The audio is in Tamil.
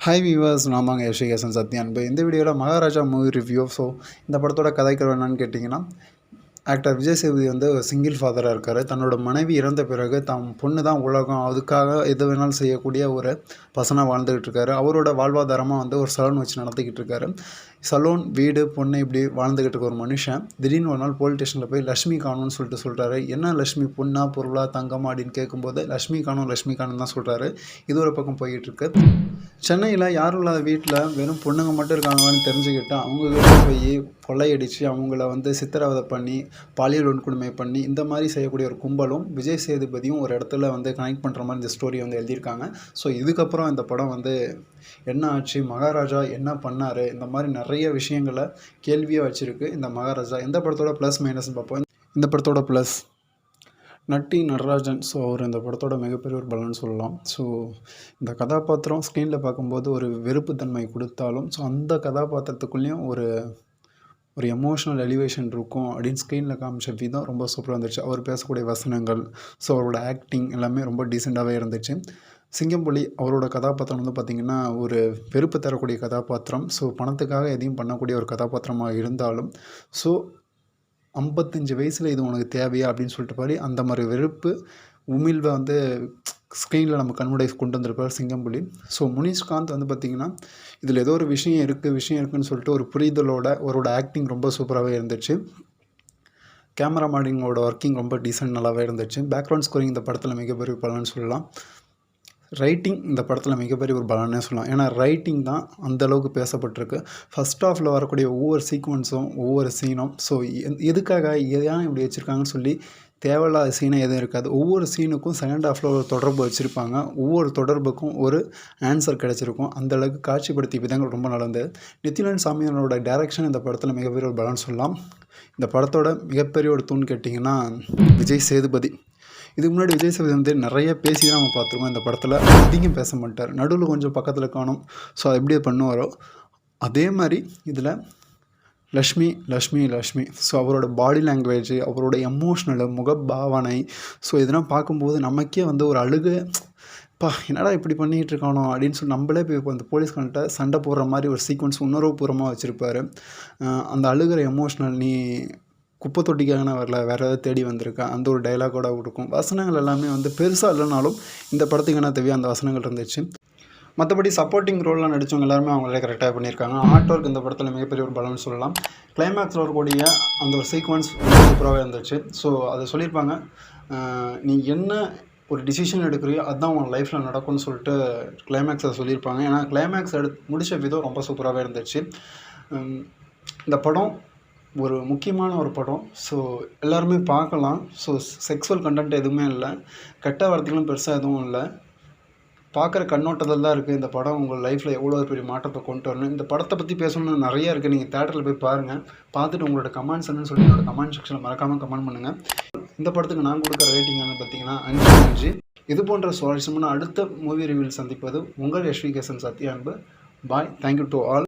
ஹாய் வியூவர்ஸ் நாமாங்க யஷிகேசன் சத்யான்பு இந்த வீடியோவில் மகாராஜா மூவி ரிவ்யூ ஸோ இந்த படத்தோட கதைக்கள் என்னன்னு கேட்டிங்கன்னா ஆக்டர் விஜய் சேதுபதி வந்து சிங்கிள் ஃபாதராக இருக்கார். தன்னோட மனைவி இறந்த பிறகு தம் பொண்ணு தான் உலகம். அதுக்காக எது வேணாலும் செய்யக்கூடிய ஒரு பசனாக வாழ்ந்துக்கிட்டு இருக்காரு. அவரோட வாழ்வாதாரமாக வந்து ஒரு சலூன் வச்சு நடத்திக்கிட்டு இருக்காரு. சலூன் வீடு பொண்ணு இப்படி வாழ்ந்துக்கிட்டு இருக்க ஒரு மனுஷன். திடீர்னு ஒரு நாள் போலீஸ் ஸ்டேஷனில் போய் லக்ஷ்மி காணும்னு சொல்லிட்டு சொல்கிறாரு என்ன லக்ஷ்மி பொண்ணா பொருளா தங்கமா? அப்படின்னு கேட்கும்போது லக்ஷ்மி காணும் லக்ஷ்மி காணும் தான் சொல்கிறாரு இது ஒரு பக்கம் போயிட்டு இருக்கு. சென்னையில் யாரும் இல்லாத வீட்டில் வெறும் பொண்ணுங்க மட்டும் இருக்காங்கன்னு தெரிஞ்சுக்கிட்டு அவங்க வீட்டில் போய் கொள்ளையடித்து அவங்கள வந்து சித்திரவதை பண்ணி பாலியல் வன்கொடுமை பண்ணி இந்த மாதிரி செய்யக்கூடிய ஒரு கும்பலும் விஜய் சேதுபதியும் ஒரு இடத்துல வந்து கனெக்ட் பண்ணுற மாதிரி இந்த ஸ்டோரி வந்து எழுதியிருக்காங்க. ஸோ இதுக்கப்புறம் இந்த படம் வந்து என்ன ஆச்சு மகாராஜா என்ன பண்ணார் இந்த மாதிரி நிறைய விஷயங்களை கேள்வியாக வச்சுருக்கு இந்த மகாராஜா. இந்த படத்தோட ப்ளஸ் மைனஸ் பார்ப்போம். இந்த படத்தோட ப்ளஸ் நட்டி நடராஜன். ஸோ அவர் இந்த படத்தோட மிகப்பெரிய ஒரு பலன்னு சொல்லலாம். ஸோ இந்த கதாபாத்திரம் ஸ்க்ரீனில் பார்க்கும்போது ஒரு வெறுப்புத்தன்மை கொடுத்தாலும் ஸோ அந்த கதாபாத்திரத்துக்குள்ளேயும் ஒரு ஒரு எமோஷ்னல் எலிவேஷன் இருக்கும் அப்படின்னு ஸ்க்ரீனில் காமிச்ச விதம் ரொம்ப சூப்பராக இருந்துச்சு. அவர் பேசக்கூடிய வசனங்கள் ஸோ அவரோட ஆக்டிங் எல்லாமே ரொம்ப டீசெண்டாகவே இருந்துச்சு. சிங்கம்புலி அவரோட கதாபாத்திரம் வந்து பார்த்திங்கன்னா ஒரு வெறுப்பு தரக்கூடிய கதாபாத்திரம். ஸோ பணத்துக்காக எதையும் பண்ணக்கூடிய ஒரு கதாபாத்திரமாக இருந்தாலும் ஸோ ஐம்பத்தஞ்சு வயசில் இது உனக்கு தேவையா அப்படின்னு சொல்லிட்டு பாரு அந்த மாதிரி வெறுப்பு உமிழ்வை வந்து ஸ்க்ரீனில் நம்ம கண்முடைய கொண்டு வந்திருப்பார் சிங்கம்புலி. ஸோ முனிஷ்காந்த் வந்து பார்த்திங்கன்னா இதில் ஏதோ ஒரு விஷயம் இருக்குது விஷயம் இருக்குதுன்னு சொல்லிட்டு ஒரு புரிதலோட அவரோட ஆக்டிங் ரொம்ப சூப்பராகவே இருந்துச்சு. கேமரா மாடிங்கோட ஒர்க்கிங் ரொம்ப டீசென்ட் நல்லாவே இருந்துச்சு. பேக்ரவுண்ட் ஸ்கோரிங் இந்த படத்தில் மிகப்பெரிய பலன்னு சொல்லலாம். ரைட்டிங் இந்த படத்தில் மிகப்பெரிய ஒரு பலனே சொல்லலாம். ஏன்னா ரைட்டிங் தான் அந்த அளவுக்கு பேசப்பட்டிருக்கு. ஃபஸ்ட் ஆஃபில் வரக்கூடிய ஒவ்வொரு சீக்வன்ஸும் ஒவ்வொரு சீனும் ஸோ எதுக்காக ஏன் இப்படி வச்சுருக்காங்கன்னு சொல்லி தேவையில்லாத சீனே எதுவும் இருக்காது. ஒவ்வொரு சீனுக்கும் செகண்ட் ஹாஃபில் ஒரு தொடர்பு வச்சுருப்பாங்க. ஒவ்வொரு தொடர்புக்கும் ஒரு ஆன்சர் கிடச்சிருக்கும். அந்தளவுக்கு காட்சிப்படுத்திய விதங்கள் ரொம்ப நல்லது நித்திலன் சாமியாரோட டைரக்ஷன் இந்த படத்தில் மிகப்பெரிய ஒரு பலன் சொல்லலாம். இந்த படத்தோட மிகப்பெரிய ஒரு தூண் கேட்டிங்கன்னா விஜய் சேதுபதி. இதுக்கு முன்னாடி விஜய் சேதுபதி வந்து நிறைய பேசி தான் நம்ம பார்த்துருக்கோம் இந்த படத்தில். அதிகம் பேச மாட்டார். நடுவில் கொஞ்சம் பக்கத்தில் காணும். ஸோ அதை எப்படி பண்ணுவாரோ அதே மாதிரி இதில் லக்ஷ்மி லக்ஷ்மி லக்ஷ்மி. ஸோ அவரோட பாடி லாங்குவேஜ் அவரோட எமோஷ்னலு முகபாவனை. ஸோ இதெல்லாம் பார்க்கும்போது நமக்கே வந்து ஒரு அழுகு பா என்னடா இப்படி பண்ணிகிட்டு இருக்கானோ? அப்படின்னு சொல்லி நம்மளே போய் அந்த போலீஸ்கான்ட்ட சண்டை போடுற மாதிரி ஒரு சீக்வன்ஸ் உணர்வுபூர்வமாக வச்சுருப்பாரு. அந்த அழுகிற எமோஷ்னல் நீ குப்பை தொட்டிக்காக நான் வரல வேறு ஏதாவது தேடி வந்திருக்கேன் அந்த ஒரு டைலாகோட இருக்கும் வசனங்கள் எல்லாமே வந்து பெருசாக இல்லைனாலும் இந்த படத்துக்கு என்ன தேவையோ அந்த வசனங்கள் இருந்துச்சு. மற்றபடி சப்போர்ட்டிங் ரோலில் நடித்தவங்க எல்லாருமே அவங்களே கரெக்டாக பண்ணியிருக்காங்க. ஆர்ட் ஒர்க் இந்த படத்தில் மிகப்பெரிய ஒரு பலம்னு சொல்லலாம். கிளைமேக்ஸில் வரக்கூடிய அந்த ஒரு சீக்வன்ஸ் சூப்பராகவே இருந்துச்சு. ஸோ அதை சொல்லியிருப்பாங்க. நீ என்ன ஒரு டிசிஷன் எடுக்கிறியோ அதுதான் உன் லைஃப்பில் நடக்கும்னு சொல்லிட்டு கிளைமேக்ஸை சொல்லியிருப்பாங்க. ஏன்னா கிளைமேக்ஸ் எடு முடித்த விதம் ரொம்ப சூப்பராகவே இருந்துச்சு. இந்த படம் ஒரு முக்கியமான ஒரு படம். ஸோ எல்லாருமே பார்க்கலாம். ஸோ செக்ஸுவல் கண்டென்ட் எதுவுமே இல்லை. கெட்ட வார்த்தைகளும் பெருசாக எதுவும் இல்லை. பார்க்குற கண்ணோட்டத்தில் தான் இருக்குது இந்த படம் உங்கள் லைஃப்பில் எவ்வளோ பெரிய மாற்றத்தை கொண்டு வரணும். இந்த படத்தை பற்றி பேசணும்னு நிறையா இருக்குது நீங்கள் தேட்டரில் போய் பாருங்கள் பார்த்துட்டு உங்களோட கமெண்ட்ஸ் என்னன்னு சொல்லி என்னோட கமெண்ட் செக்ஷனில் மறக்காமல் கமெண்ட் பண்ணுங்கள் இந்த படத்துக்கு நான் கொடுக்குற ரேட்டிங் வந்து பார்த்தீங்கன்னா அஞ்சு அஞ்சு. இது போன்ற சுவாரஸ்யமான அடுத்த மூவி ரிவியூவில் சந்திப்பது உங்கள் யஷ்வி கேசன் சத்யா அன்பு. Bye thank you to all